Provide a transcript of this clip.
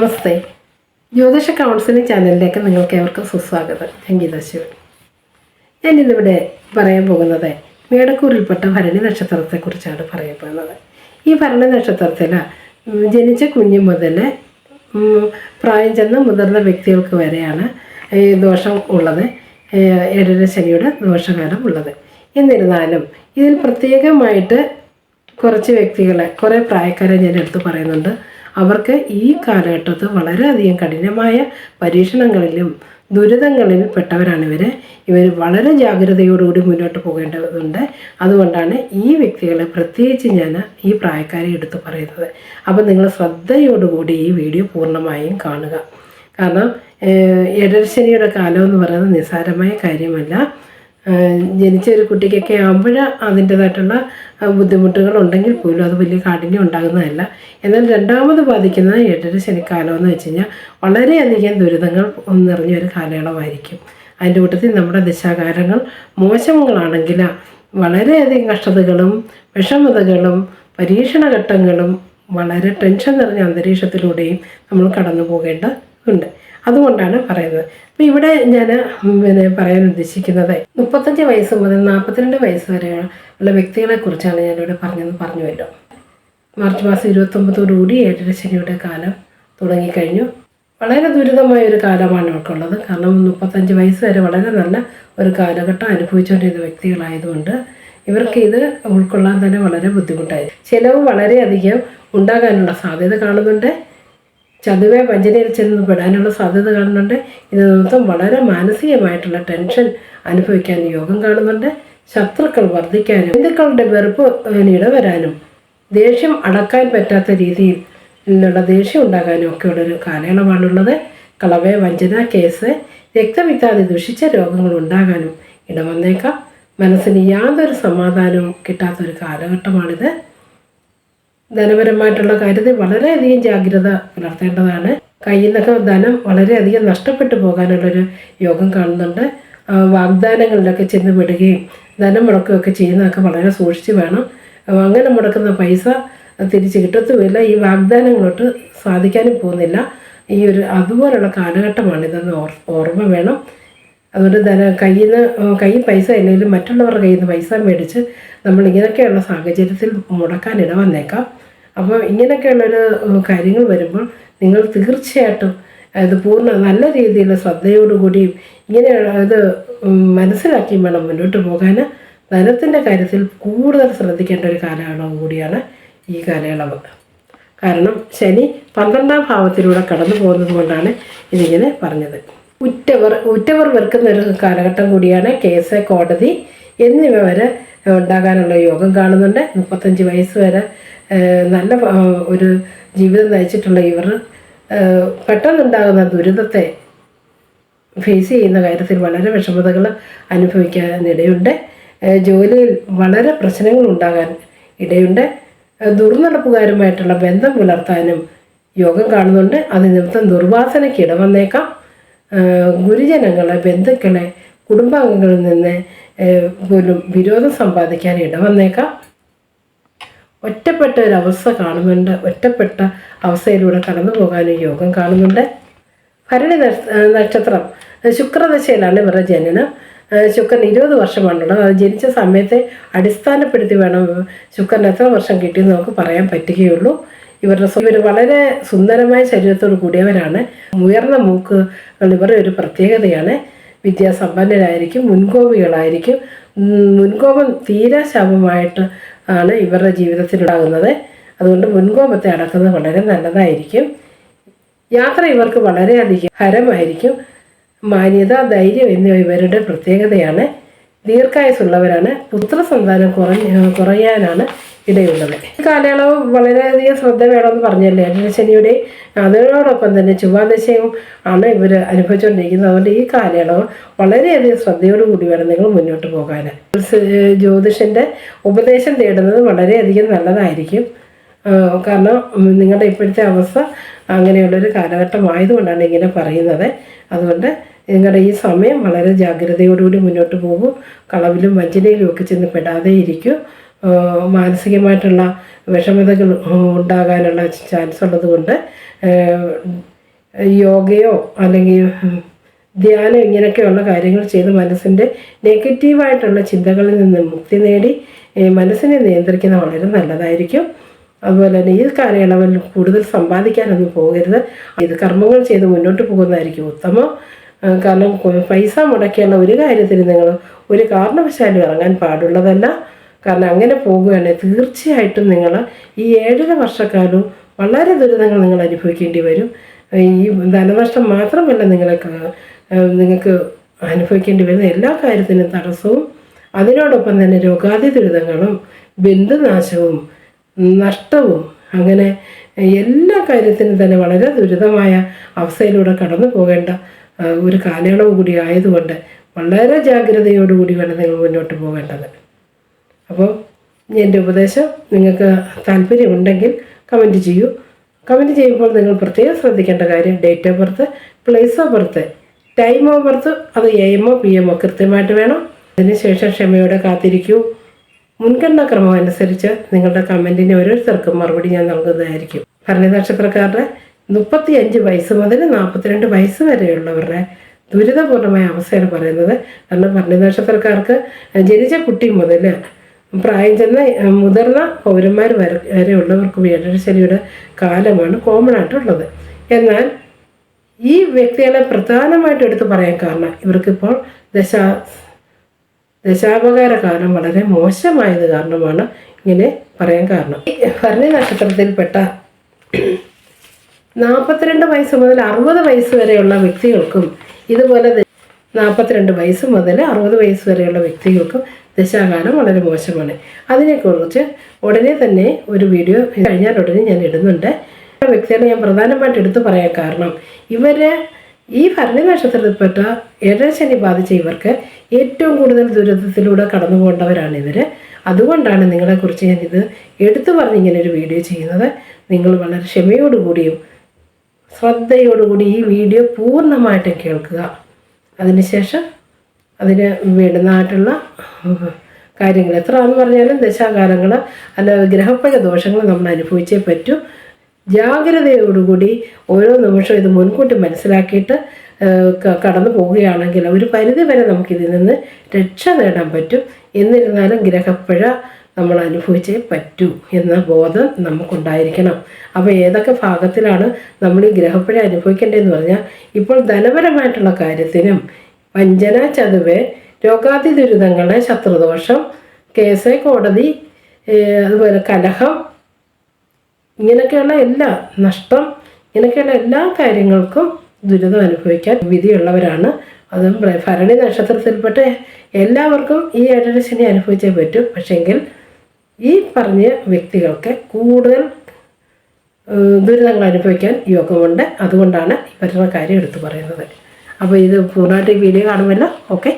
നമസ്തേ. ജ്യോതിഷ കൗൺസിലിംഗ് ചാനലിലേക്ക് നിങ്ങൾക്ക് ഏവർക്കും സുസ്വാഗതം. ഞാൻ ഗീതാശിവൻ ഞാൻ ഇന്നിവിടെ പറയാൻ പോകുന്നത് മേടക്കൂറിൽപ്പെട്ട ഭരണി നക്ഷത്രത്തെക്കുറിച്ചാണ് പറയാൻ പോകുന്നത്. ഈ ഭരണി നക്ഷത്രത്തിൽ ജനിച്ച കുഞ്ഞു മുതൽ പ്രായം ചെന്ന മുതിർന്ന വ്യക്തികൾക്ക് വരെയാണ് ഈ ദോഷം ഉള്ളത്. ഏഴര ശനിയുടെ ദോഷകാലം ഉള്ളത്. എന്നിരുന്നാലും ഇതിൽ പ്രത്യേകമായിട്ട് കുറച്ച് വ്യക്തികളെ കുറേ പ്രായക്കാരെ ഞാൻ എടുത്ത് പറയുന്നുണ്ട്. അവർക്ക് ഈ കാലഘട്ടത്ത് വളരെയധികം കഠിനമായ പരീക്ഷണങ്ങളിലും ദുരിതങ്ങളിൽ പെട്ടവരാണ് ഇവർ ഇവർ വളരെ ജാഗ്രതയോടുകൂടി മുന്നോട്ട് പോകേണ്ടതുണ്ട്. അതുകൊണ്ടാണ് ഈ വ്യക്തികളെ പ്രത്യേകിച്ച് ഞാൻ ഈ പ്രായക്കാരെ എടുത്തു പറയുന്നത്. അപ്പോൾ നിങ്ങൾ ശ്രദ്ധയോടുകൂടി ഈ വീഡിയോ പൂർണമായും കാണുക. കാരണം ഏഹ്, എടർശനിയുടെ കാലം എന്ന് പറയുന്നത് നിസ്സാരമായ കാര്യമല്ല. ജനിച്ച ഒരു കുട്ടിക്കൊക്കെ ആകുമ്പോൾ അതിന്റെതായിട്ടുള്ള ബുദ്ധിമുട്ടുകൾ ഉണ്ടെങ്കിൽ പോലും അത് വലിയ കാഠിന്യം ഉണ്ടാകുന്നതല്ല. എന്നാൽ രണ്ടാമത് ബാധിക്കുന്ന ഏഴര ശനിക്കാലം എന്ന് വെച്ച് കഴിഞ്ഞാൽ വളരെയധികം ദുരിതങ്ങൾ നിറഞ്ഞ ഒരു കാലയളവായിരിക്കും. അതിന്റെ കൂട്ടത്തിൽ നമ്മുടെ ദിശാകാരങ്ങൾ മോശങ്ങളാണെങ്കിൽ വളരെയധികം കഷ്ടതകളും വിഷമതകളും പരീക്ഷണ ഘട്ടങ്ങളും വളരെ ടെൻഷൻ നിറഞ്ഞ അന്തരീക്ഷത്തിലൂടെയും നമ്മൾ കടന്നു പോകേണ്ടതുണ്ട് അതുകൊണ്ടാണ് പറയുന്നത്. അപ്പോൾ ഇവിടെ ഞാൻ പിന്നെ പറയാൻ ഉദ്ദേശിക്കുന്നത് മുപ്പത്തഞ്ച് വയസ്സ് മുതൽ നാൽപ്പത്തിരണ്ട് വയസ്സ് വരെ ഉള്ള വ്യക്തികളെ കുറിച്ചാണ് ഞാനിവിടെ പറഞ്ഞു പറഞ്ഞുവല്ലോ. മാർച്ച് മാസം ഇരുപത്തൊമ്പതോടുകൂടി ഏഴര ശനിയുടെ കാലം തുടങ്ങിക്കഴിഞ്ഞു. വളരെ ദുരിതമായ ഒരു കാലമാണ് ഇവർക്കുള്ളത് കാരണം മുപ്പത്തഞ്ച് വയസ്സ് വരെ വളരെ നല്ല ഒരു കാലഘട്ടം അനുഭവിച്ചുകൊണ്ടിരുന്ന വ്യക്തികളായതുകൊണ്ട് ഇവർക്ക് ഇത് ഉൾക്കൊള്ളാൻ തന്നെ വളരെ ബുദ്ധിമുട്ടായി. ചിലവ് വളരെയധികം ഉണ്ടാകാനുള്ള സാധ്യത കാണുന്നുണ്ട്. ചതുവെ വഞ്ചനയിൽ ചെന്ന് പെടാനുള്ള സാധ്യത കാണുന്നുണ്ട്. ഇത് നിമിത്തം വളരെ മാനസികമായിട്ടുള്ള ടെൻഷൻ അനുഭവിക്കാൻ യോഗം കാണുന്നുണ്ട്. ശത്രുക്കൾ വർദ്ധിക്കാനും ഹിന്ദുക്കളുടെ വെറുപ്പ് ഇടവരാനും ദേഷ്യം അടക്കാൻ പറ്റാത്ത രീതിയിൽ ഉള്ള ദേഷ്യം ഉണ്ടാകാനും ഒക്കെയുള്ളൊരു കാലയളവാണുള്ളത്. കളവേ വഞ്ചന കേസ് രക്തമിത്താതെ ദുഷിച്ച രോഗങ്ങൾ ഉണ്ടാകാനും ഇടവന്നേക്കാം. മനസ്സിന് യാതൊരു സമാധാനവും കിട്ടാത്തൊരു കാലഘട്ടമാണിത്. ധനപരമായിട്ടുള്ള കാര്യത്തിൽ വളരെയധികം ജാഗ്രത പുലർത്തേണ്ടതാണ്. കയ്യിൽ നിന്നൊക്കെ ധനം വളരെയധികം നഷ്ടപ്പെട്ടു പോകാനുള്ളൊരു യോഗം കാണുന്നുണ്ട്. വാഗ്ദാനങ്ങളിലൊക്കെ ചെന്ന് വിടുകയും ധനം മുടക്കുകയൊക്കെ ചെയ്യുന്നതൊക്കെ വളരെ സൂക്ഷിച്ച് വേണം. അങ്ങനെ മുടക്കുന്ന പൈസ തിരിച്ച് കിട്ടത്തുമില്ല. ഈ വാഗ്ദാനങ്ങളോട്ട് സാധിക്കാനും പോകുന്നില്ല. ഈ ഒരു അതുപോലുള്ള കാലഘട്ടമാണിതെന്ന് ഓർ ഓർമ്മ വേണം. അതുകൊണ്ട് ധന കയ്യിൽ നിന്ന് കയ്യിൽ പൈസ ഇല്ലെങ്കിലും മറ്റുള്ളവരുടെ കയ്യിൽ നിന്ന് പൈസ മേടിച്ച് നമ്മൾ ഇങ്ങനെയൊക്കെയുള്ള സാഹചര്യത്തിൽ മുടക്കാൻ ഇട വന്നേക്കാം അപ്പോൾ ഇങ്ങനെയൊക്കെയുള്ളൊരു കാര്യങ്ങൾ വരുമ്പോൾ നിങ്ങൾ തീർച്ചയായിട്ടും അത് പൂർണ നല്ല രീതിയിൽ ശ്രദ്ധയോടുകൂടിയും ഇങ്ങനെ ഇത് മനസ്സിലാക്കിയും വേണം മുന്നോട്ട് പോകാൻ. ധനത്തിന്റെ കാര്യത്തിൽ കൂടുതൽ ശ്രദ്ധിക്കേണ്ട ഒരു കാലയളവ് കൂടിയാണ് ഈ കാലയളവ്. കാരണം ശനി പന്ത്രണ്ടാം ഭാവത്തിലൂടെ കടന്നു പോകുന്നത് കൊണ്ടാണ് ഇതിങ്ങനെ പറഞ്ഞത്. ഉറ്റവർ ഉറ്റവർ വെറുക്കുന്ന ഒരു കാലഘട്ടം കൂടിയാണ് കേസ് കോടതി എന്നിവ വരെ ഉണ്ടാകാനുള്ള യോഗം കാണുന്നുണ്ട്. മുപ്പത്തഞ്ച് വയസ്സ് വരെ നല്ല ഒരു ജീവിതം നയിച്ചിട്ടുള്ള ഇവർ പെട്ടെന്നുണ്ടാകുന്ന ദുരിതത്തെ ഫേസ് ചെയ്യുന്ന കാര്യത്തിൽ വളരെ വിഷമതകൾ അനുഭവിക്കാനിടയുണ്ട്. ജോലിയിൽ വളരെ പ്രശ്നങ്ങൾ ഉണ്ടാകാൻ ഇടയുണ്ട്. ദുർനടപ്പുകാരുമായിട്ടുള്ള ബന്ധം പുലർത്താനും യോഗം കാണുന്നുണ്ട്. അത് നിമിത്തം ദുർവാസനയ്ക്ക് ഇടവന്നേക്കാം ഗുരുജനങ്ങളെ ബന്ധുക്കളെ കുടുംബാംഗങ്ങളിൽ നിന്ന് പോലും വിരോധം സമ്പാദിക്കാൻ ഇടവന്നേക്കാം ഒറ്റപ്പെട്ട ഒരു അവസ്ഥ കാണുന്നുണ്ട്. ഒറ്റപ്പെട്ട അവസ്ഥയിലൂടെ കടന്നു പോകാനും യോഗം കാണുന്നുണ്ട്. ഭരണി നക്ഷത്രം. ശുക്രദശയിലാണ് ഇവരുടെ ജനനം. ശുക്രൻ ഇരുപത് വർഷമാണുള്ളത്. അത് ജനിച്ച സമയത്തെ അടിസ്ഥാനപ്പെടുത്തി വേണം ശുക്രൻ എത്ര വർഷം കിട്ടിയെന്ന് നമുക്ക് പറയാൻ പറ്റുകയുള്ളൂ. ഇവരുടെ ഇവർ വളരെ സുന്ദരമായ ശരീരത്തോട് കൂടിയവരാണ്. ഉയർന്ന മൂക്ക് ഇവരുടെ ഒരു പ്രത്യേകതയാണ്. വിദ്യാസമ്പന്നരായിരിക്കും മുൻകോപികളായിരിക്കും. മുൻകോപം തീരെ ശാപമായിട്ട് ആണ് ഇവരുടെ ജീവിതത്തിലുണ്ടാകുന്നത്. അതുകൊണ്ട് മുൻകോപത്തെ അടക്കുന്നത് വളരെ നല്ലതായിരിക്കും. യാത്ര ഇവർക്ക് വളരെയധികം ഹരമായിരിക്കും. മാന്യത ധൈര്യം എന്നിവ ഇവരുടെ പ്രത്യേകതയാണ്. ദീർഘായുസുള്ളവരാണ് പുത്രസന്താനം കുറഞ്ഞ കുറയാനാണ് ഇടയുള്ളത്. ഈ കാലയളവ് വളരെയധികം ശ്രദ്ധ വേണമെന്ന് പറഞ്ഞല്ലേ? ശനിയുടെ അതിനോടൊപ്പം തന്നെ ചൊവ്വാദശയും ആണ് ഇവർ അനുഭവിച്ചുകൊണ്ടിരിക്കുന്നത് അതുകൊണ്ട് ഈ കാലയളവ് വളരെയധികം ശ്രദ്ധയോടുകൂടി വേണം നിങ്ങൾ മുന്നോട്ട് പോകാൻ. ജ്യോതിഷന്റെ ഉപദേശം തേടുന്നത് വളരെയധികം നല്ലതായിരിക്കും. കാരണം നിങ്ങളുടെ ഇപ്പോഴത്തെ അവസ്ഥ അങ്ങനെയുള്ളൊരു കാലഘട്ടമായതുകൊണ്ടാണ് ഇങ്ങനെ പറയുന്നത്. അതുകൊണ്ട് നിങ്ങളുടെ ഈ സമയം വളരെ ജാഗ്രതയോടുകൂടി മുന്നോട്ട് പോകും. കളവിലും വഞ്ചനയിലും ഒക്കെ ചെന്ന് പെടാതെ ഇരിക്കും മാനസികമായിട്ടുള്ള വിഷമതകൾ ഉണ്ടാകാനുള്ള ചാൻസ് ഉള്ളതുകൊണ്ട് യോഗയോ അല്ലെങ്കിൽ ധ്യാനം ഇങ്ങനെയൊക്കെയുള്ള കാര്യങ്ങൾ ചെയ്ത് മനസ്സിന്റെ നെഗറ്റീവായിട്ടുള്ള ചിന്തകളിൽ നിന്ന് മുക്തി നേടി മനസ്സിനെ നിയന്ത്രിക്കുന്ന വളരെ നല്ലതായിരിക്കും. അതുപോലെ തന്നെ ഈ കാലയളവിൽ കൂടുതൽ സമ്പാദിക്കാനൊന്നും പോകരുത്. ഇത് കർമ്മങ്ങൾ ചെയ്ത് മുന്നോട്ട് പോകുന്നതായിരിക്കും ഉത്തമം. കാരണം പൈസ മുടക്കിയുള്ള ഒരു കാര്യത്തിൽ നിങ്ങൾ ഒരു കാരണവശാലും ഇറങ്ങാൻ പാടുള്ളതല്ല. കാരണം അങ്ങനെ പോകുകയാണെങ്കിൽ തീർച്ചയായിട്ടും നിങ്ങൾ ഈ ഏഴര വർഷക്കാലവും വളരെ ദുരിതങ്ങൾ നിങ്ങൾ അനുഭവിക്കേണ്ടി വരും. ഈ ധനനഷ്ടം മാത്രമല്ല നിങ്ങളെ നിങ്ങൾക്ക് അനുഭവിക്കേണ്ടി വരുന്ന എല്ലാ കാര്യത്തിനും തടസ്സവും അതിനോടൊപ്പം തന്നെ രോഗാതി ദുരിതങ്ങളും ബന്ധുനാശവും നഷ്ടവും അങ്ങനെ എല്ലാ കാര്യത്തിനും തന്നെ വളരെ ദുരിതമായ അവസ്ഥയിലൂടെ കടന്നു പോകേണ്ട ഒരു കാലയളവ് കൂടി ആയതുകൊണ്ട് വളരെ ജാഗ്രതയോടുകൂടി വേണം നിങ്ങൾ മുന്നോട്ട് പോകേണ്ടത്. അപ്പോൾ എന്റെ ഉപദേശം നിങ്ങൾക്ക് താല്പര്യമുണ്ടെങ്കിൽ കമന്റ് ചെയ്യൂ. കമന്റ് ചെയ്യുമ്പോൾ നിങ്ങൾ പ്രത്യേകം ശ്രദ്ധിക്കേണ്ട കാര്യം date of birth place of birth time of birth അത് എ എമ്മോ പി എമ്മോ കൃത്യമായിട്ട് വേണം. അതിനുശേഷം ക്ഷമയോടെ കാത്തിരിക്കൂ. മുൻഗണനാ ക്രമം അനുസരിച്ച് നിങ്ങളുടെ കമന്റിന് ഓരോരുത്തർക്കും മറുപടി ഞാൻ നൽകുന്നതായിരിക്കും. ഭരണി നക്ഷത്രക്കാരുടെ മുപ്പത്തി അഞ്ച് വയസ്സ് മുതൽ നാൽപ്പത്തിരണ്ട് വയസ്സ് വരെയുള്ളവരുടെ ദുരിതപൂർണമായ അവസ്ഥയാണ് പറയുന്നത്. കാരണം ഭരണി നക്ഷത്രക്കാർക്ക് ജനിച്ച കുട്ടി മുതൽ പ്രായം ചെന്ന മുതിർന്ന പൗരന്മാർ വരെ ഉള്ളവർക്ക് ഏഴരശനിയുടെ കാലമാണ് കോമൺ ആയിട്ടുള്ളത്. എന്നാൽ ഈ വ്യക്തികളെ പ്രധാനമായിട്ട് എടുത്തു പറയാൻ കാരണം ഇവർക്കിപ്പോൾ ദശ ദശാപകാര കാലം വളരെ മോശമായത് കാരണമാണ് ഇങ്ങനെ പറയാൻ കാരണം. ഭരണി നക്ഷത്രത്തിൽപ്പെട്ട നാൽപ്പത്തിരണ്ട് വയസ്സ് മുതൽ അറുപത് വയസ്സ് വരെയുള്ള വ്യക്തികൾക്കും ഇതുപോലെ നാൽപ്പത്തിരണ്ട് വയസ്സ് മുതൽ അറുപത് വയസ്സ് വരെയുള്ള വ്യക്തികൾക്കും ദശാകാലം വളരെ മോശമാണ്. അതിനെക്കുറിച്ച് ഉടനെ തന്നെ ഒരു വീഡിയോ കഴിഞ്ഞാൽ ഉടനെ ഞാൻ ഇടുന്നുണ്ട്. വ്യക്തികളെ ഞാൻ പ്രധാനമായിട്ട് എടുത്തു പറയാൻ കാരണം ഇവരെ ഈ ഭരണി നക്ഷത്രത്തിൽപ്പെട്ട ഏഴരശനി ബാധിച്ച ഇവർക്ക് ഏറ്റവും കൂടുതൽ ദുരിതത്തിലൂടെ കടന്നു പോകേണ്ടവരാണ് ഇവർ അതുകൊണ്ടാണ് നിങ്ങളെക്കുറിച്ച് ഞാൻ ഞാനിത് എടുത്തു പറഞ്ഞ് ഇങ്ങനെ ഒരു വീഡിയോ ചെയ്യുന്നത്. നിങ്ങൾ വളരെ ക്ഷമയോടുകൂടിയും ശ്രദ്ധയോടുകൂടി ഈ വീഡിയോ പൂർണമായിട്ടും കേൾക്കുക. അതിനുശേഷം അതിന് വേണ്ടുന്നതായിട്ടുള്ള കാര്യങ്ങൾ. എത്ര എന്ന് പറഞ്ഞാലും ദശാകാലങ്ങൾ അല്ല ഗ്രഹപ്പഴ ദോഷങ്ങൾ നമ്മൾ അനുഭവിച്ചേ പറ്റൂ. ജാഗ്രതയോടുകൂടി ഓരോ നിമിഷവും ഇത് മുൻകൂട്ടി മനസ്സിലാക്കിയിട്ട് കടന്നു പോവുകയാണെങ്കിൽ ഒരു പരിധി വരെ നമുക്കിതിൽ നിന്ന് രക്ഷ നേടാൻ പറ്റും. എന്നിരുന്നാലും ഗ്രഹപ്പഴ നമ്മൾ അനുഭവിച്ചേ പറ്റൂ എന്ന ബോധം നമുക്കുണ്ടായിരിക്കണം. അപ്പോൾ ഏതൊക്കെ ഭാഗത്തിലാണ് നമ്മൾ ഈ ഗ്രഹപ്പഴ അനുഭവിക്കേണ്ടതെന്ന് പറഞ്ഞാൽ ഇപ്പോൾ ധനപരമായിട്ടുള്ള കാര്യത്തിനും വഞ്ചന ചതുവ് രോഗാതി ദുരിതങ്ങളെ ശത്രുദോഷം കേസ് കോടതി അതുപോലെ കലഹം ഇങ്ങനെയൊക്കെയുള്ള എല്ലാ നഷ്ടം ഇങ്ങനെയൊക്കെയുള്ള എല്ലാ കാര്യങ്ങൾക്കും ദുരിതം അനുഭവിക്കാൻ വിധിയുള്ളവരാണ്. അതും ഭരണി നക്ഷത്രത്തിൽപ്പെട്ട എല്ലാവർക്കും ഈ ഏഴര ശനി അനുഭവിച്ചേ പറ്റൂ. പക്ഷേങ്കിൽ ഈ പറഞ്ഞ വ്യക്തികൾക്ക് കൂടുതൽ ദുരിതങ്ങൾ അനുഭവിക്കാൻ യോഗമുണ്ട്. അതുകൊണ്ടാണ് ഇവരുടെ കാര്യം എടുത്തു പറയുന്നത്. അപ്പോൾ ഇത് പൂർണമായിട്ട് വീഡിയോ കാണുമല്ലോ. ഓക്കെ